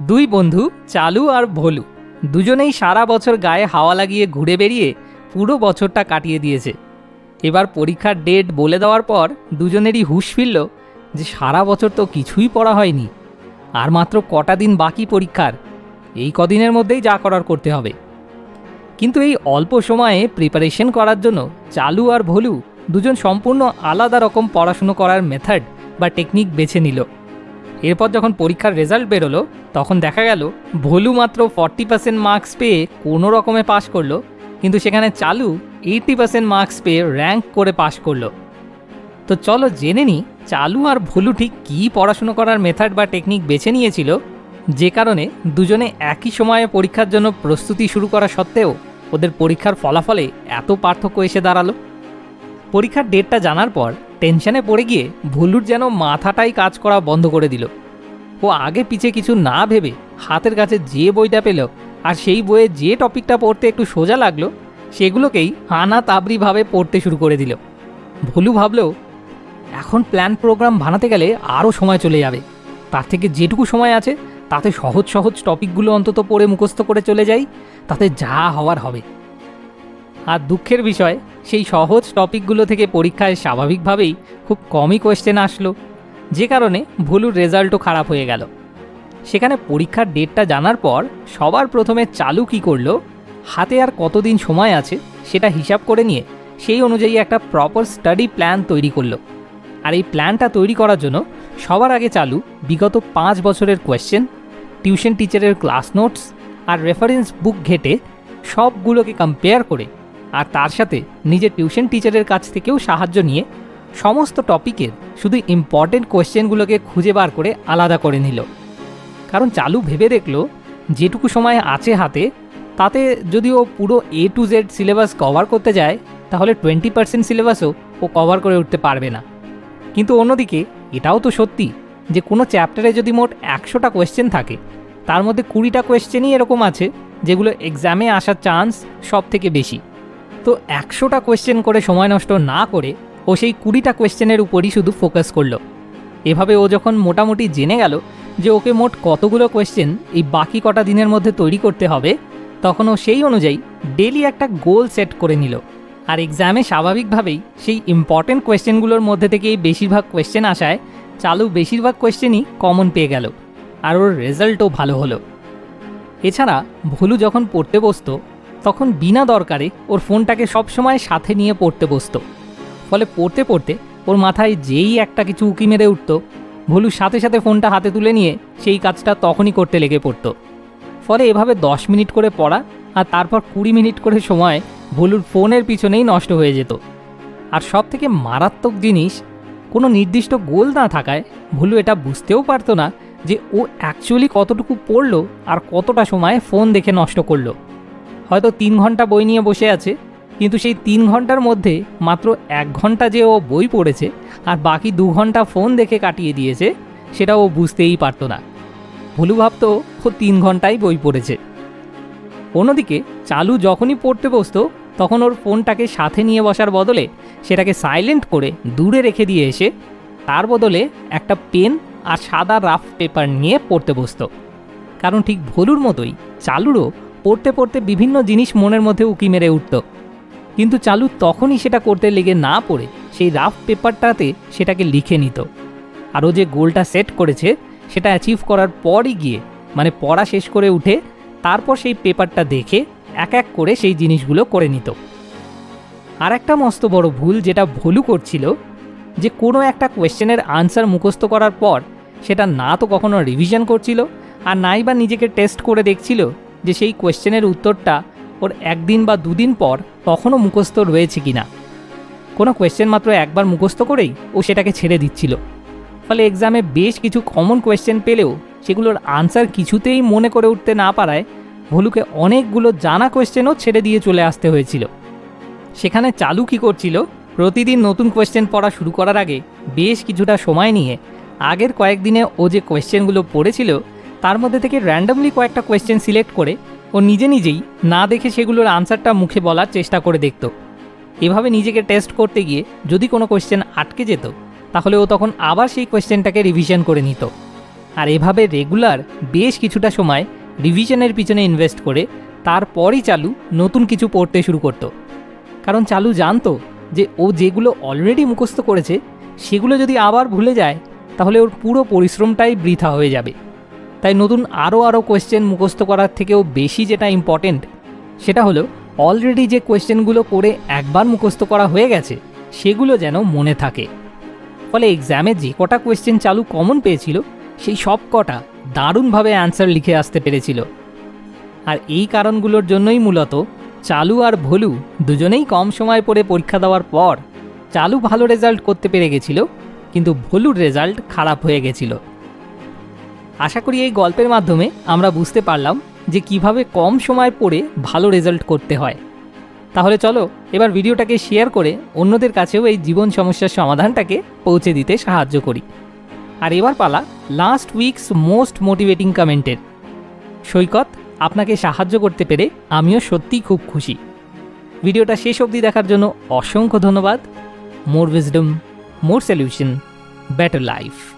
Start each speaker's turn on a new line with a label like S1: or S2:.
S1: দুই বন্ধু, চালু আর ভোলু। দুজনেই সারা বছর গায়ে হাওয়া লাগিয়ে ঘুরে বেরিয়ে পুরো বছরটা কাটিয়ে দিয়েছে। এবার পরীক্ষার ডেট বলে দেওয়ার পর দুজনেরই হুঁশ ফিরল যে সারা বছর তো কিছুই পড়া হয়নি। আর মাত্র কটা দিন বাকি পরীক্ষার, এই কদিনের মধ্যেই যা করার করতে হবে। কিন্তু এই অল্প সময়ে প্রিপারেশন করার জন্য চালু আর ভোলু দুজন সম্পূর্ণ আলাদা রকম পড়াশুনো করার মেথড বা টেকনিক বেছে নিল। এরপর যখন পরীক্ষার রেজাল্ট বেরোলো, তখন দেখা গেল ভোলু মাত্র ফর্টি পার্সেন্ট মার্কস পেয়ে কোনো রকমে পাশ করল, কিন্তু সেখানে চালু এইটি পার্সেন্ট মার্কস পেয়ে র্যাঙ্ক করে পাশ করল। তো চলো জেনে নিই চালু আর ভোলু ঠিক কী পড়াশুনো করার মেথড বা টেকনিক বেছে নিয়েছিল, যে কারণে দুজনে একই সময়ে পরীক্ষার জন্য প্রস্তুতি শুরু করা সত্ত্বেও ওদের পরীক্ষার ফলাফলে এত পার্থক্য এসে দাঁড়াল। পরীক্ষার ডেটটা জানার পর টেনশনে পড়ে গিয়ে ভুলুর যেন মাথাটাই কাজ করা বন্ধ করে দিল। ও আগে পিছে কিছু না ভেবে হাতের কাছে যে বইটা পেল আর সেই বইয়ে যে টপিকটা পড়তে একটু সোজা লাগল, সেগুলোকেই হানা তাবড়িভাবে পড়তে শুরু করে দিল। ভুলু ভাবলো, এখন প্ল্যান প্রোগ্রাম বানাতে গেলে আরও সময় চলে যাবে। তার থেকে যেটুকু সময় আছে, তাতে সহজ সহজ টপিকগুলো অন্তত পড়ে মুখস্থ করে চলে যাই, তাতে যা হওয়ার হবে। আর দুঃখের বিষয় সেই সহজ টপিকগুলো থেকে পরীক্ষায় স্বাভাবিকভাবেই খুব কমই কোয়েশ্চেন আসলো। যে কারণে ভুলুর রেজাল্টও খারাপ হয়ে গেল। সেখানে পরীক্ষার ডেটটা জানার পর সবার প্রথমে চালু কি করল, হাতে আর কতদিন সময় আছে সেটা হিসাব করে নিয়ে সেই অনুযায়ী একটা প্রপার স্টাডি প্ল্যান তৈরি করল। আর এই প্ল্যানটা তৈরি করার জন্য সবার আগে চালু বিগত পাঁচ বছরের question tuition teacher class notes আর রেফারেন্স বুক ঘেটে সবগুলোকে কম্পেয়ার করে আর তার সাথে নিজের টিউশন টিচারের কাছ থেকেও সাহায্য নিয়ে সমস্ত টপিকের শুধু ইম্পর্টেন্ট কোয়েশ্চেনগুলোকে খুঁজে বার করে আলাদা করে নিল। কারণ চালু ভেবে দেখল, যেটুকু সময় আছে হাতে, তাতে যদি ও পুরো A to Z syllabus cover করতে যায়, তাহলে টোয়েন্টি পার্সেন্ট সিলেবাসও ও কভার করে উঠতে পারবে না। কিন্তু অন্যদিকে, এটাও তো সত্যি যে কোনো চ্যাপ্টারে যদি মোট একশোটা কোয়েশ্চেন থাকে, তার মধ্যে কুড়িটা কোয়েশ্চেনই এরকম আছে, যেগুলো এক্সামে আসার চান্স সব থেকে বেশি। তো একশোটা কোয়েশ্চেন করে সময় নষ্ট না করে ও সেই কুড়িটা কোয়েশ্চেনের উপরই শুধু ফোকাস করল। এভাবে ও যখন মোটামুটি জেনে গেল যে ওকে মোট কতগুলো কোয়েশ্চেন এই বাকি কটা দিনের মধ্যে তৈরি করতে হবে, তখন ও সেই অনুযায়ী ডেলি একটা গোল সেট করে নিল। আর এক্সামে স্বাভাবিকভাবেই সেই ইম্পর্টেন্ট কোয়েশ্চেনগুলোর মধ্যে থেকেই বেশিরভাগ কোয়েশ্চেন আসায়, চালু বেশিরভাগ কোয়েশ্চেনই কমন পেয়ে গেল। আর ওর রেজাল্টও ভালো হলো। এছাড়া ভুলু যখন পড়তে বসতো তখন বিনা দরকারে ওর ফোনটাকে সবসময় সাথে নিয়ে পড়তে বসতো। ফলে পড়তে পড়তে ওর মাথায় যেই একটা কিছু উঁকি মেরে উঠতো ভুলু সাথে সাথে ফোনটা হাতে তুলে নিয়ে সেই কাজটা তখনই করতে লেগে পড়তো। ফলে এভাবে দশ মিনিট করে পড়া আর তারপর কুড়ি মিনিট করে সময় ভুলুর ফোনের পিছনেই নষ্ট হয়ে যেত। আর সব থেকে মারাত্মক জিনিস, কোনো নির্দিষ্ট গোল না থাকায় ভুলু এটা বুঝতেও পারতো না যে ও অ্যাকচুয়ালি কতটুকু পড়ল আর কতটা সময় ফোন দেখে নষ্ট করল। হয়তো তিন ঘণ্টা বই নিয়ে বসে আছে, কিন্তু সেই তিন ঘণ্টার মধ্যে মাত্র এক ঘণ্টা যে ও বই পড়েছে আর বাকি দু ঘণ্টা ফোন দেখে কাটিয়ে দিয়েছে, সেটা ও বুঝতেই পারতো না। ভুলু ভাবতো ও তিন ঘন্টাই বই পড়েছে। অন্যদিকে চালু যখনই পড়তে বসতো, তখন ওর ফোনটাকে সাথে নিয়ে বসার বদলে সেটাকে সাইলেন্ট করে দূরে রেখে দিয়ে এসে তার বদলে একটা পেন আর সাদা রাফ পেপার নিয়ে পড়তে বসতো। কারণ ঠিক ভলুর মতোই চালুরও পড়তে পড়তে বিভিন্ন জিনিস মনের মধ্যে উকি মেরে উঠত। কিন্তু চালু তখনই সেটা করতে লেগে না পড়ে সেই রাফ পেপারটাতে সেটাকে লিখে নিত। আর ও যে গোলটা সেট করেছে, সেটা অ্যাচিভ করার পরই গিয়ে মানে পড়া শেষ করে উঠে, তারপর সেই পেপারটা দেখে এক এক করে সেই জিনিসগুলো করে নিত। আর একটা মস্ত বড় ভুল যেটা ভুলু করছিল, যে কোনো একটা কোয়েশ্চেনের আনসার মুখস্থ করার পর সেটা না তো কখনো রিভিশন করছিল, আর নাই বা নিজেকে টেস্ট করে দেখছিল যে সেই কোয়েশ্চেনের উত্তরটা ওর একদিন বা দুদিন পর তখনও মুখস্থ রয়েছে কি না কোনো কোয়েশ্চেন মাত্র একবার মুখস্থ করেই ও সেটাকে ছেড়ে দিচ্ছিল। ফলে এক্সামে বেশ কিছু কমন কোয়েশ্চেন পেলেও সেগুলোর আনসার কিছুতেই মনে করে উঠতে না পারায় ভলুকে অনেকগুলো জানা কোয়েশ্চেনও ছেড়ে দিয়ে চলে আসতে হয়েছিল। সেখানে চালু কি করছিল? প্রতিদিন নতুন কোয়েশ্চেন পড়া শুরু করার আগে বেশ কিছুটা সময় নিয়ে আগের কয়েকদিনে ও যে কোয়েশ্চেনগুলো পড়েছিল তার মধ্যে থেকে র্যান্ডমলি কয়েকটা কোয়েশ্চেন সিলেক্ট করে ও নিজে নিজেই না দেখে সেগুলোর আনসারটা মুখে বলার চেষ্টা করে দেখত। এভাবে নিজেকে টেস্ট করতে গিয়ে যদি কোনো কোয়েশ্চেন আটকে যেত, তাহলে ও তখন আবার সেই কোয়েশ্চেনটাকে রিভিশন করে নিত। আর এভাবে রেগুলার বেশ কিছুটা সময় রিভিশনের পিছনে ইনভেস্ট করে তারপরই চালু নতুন কিছু পড়তে শুরু করত। কারণ চালু জানতো যে ও যেগুলো অলরেডি মুখস্থ করেছে, সেগুলো যদি আবার ভুলে যায়, তাহলে ওর পুরো পরিশ্রমটাই বৃথা হয়ে যাবে। তাই নতুন আরও আরও কোয়েশ্চেন মুখস্থ করার থেকেও বেশি যেটা ইম্পর্টেন্ট সেটা হলো অলরেডি যে কোয়েশ্চেনগুলো করে একবার মুখস্থ করা হয়ে গেছে, সেগুলো যেন মনে থাকে। ফলে এক্সামে যে কটা কোয়েশ্চেন চালু কমন পেয়েছিল, সেই সব কটা দারুণভাবে অ্যান্সার লিখে আসতে পেরেছিল। আর এই কারণগুলোর জন্যই মূলত চালু আর ভলু দুজনেই কম সময় পরে পরীক্ষা দেওয়ার পর চালু ভালো রেজাল্ট করতে পেরে গেছিল, কিন্তু ভলুর রেজাল্ট খারাপ হয়ে গেছিল। আশা করি এই গল্পের মাধ্যমে আমরা বুঝতে পারলাম যে কীভাবে কম সময় পড়ে ভালো রেজাল্ট করতে হয়। তাহলে চলো, এবার ভিডিওটাকে শেয়ার করে অন্যদের কাছেও এই জীবন সমস্যার সমাধানটাকে পৌঁছে দিতে সাহায্য করি। আর এবার পালা লাস্ট উইকস মোস্ট মোটিভেটিং কমেন্টের সৈকত, আপনাকে সাহায্য করতে পেরে আমিও সত্যিই খুব খুশি। ভিডিওটা শেষ অবধি দেখার জন্য অসংখ্য ধন্যবাদ। More wisdom more solution better life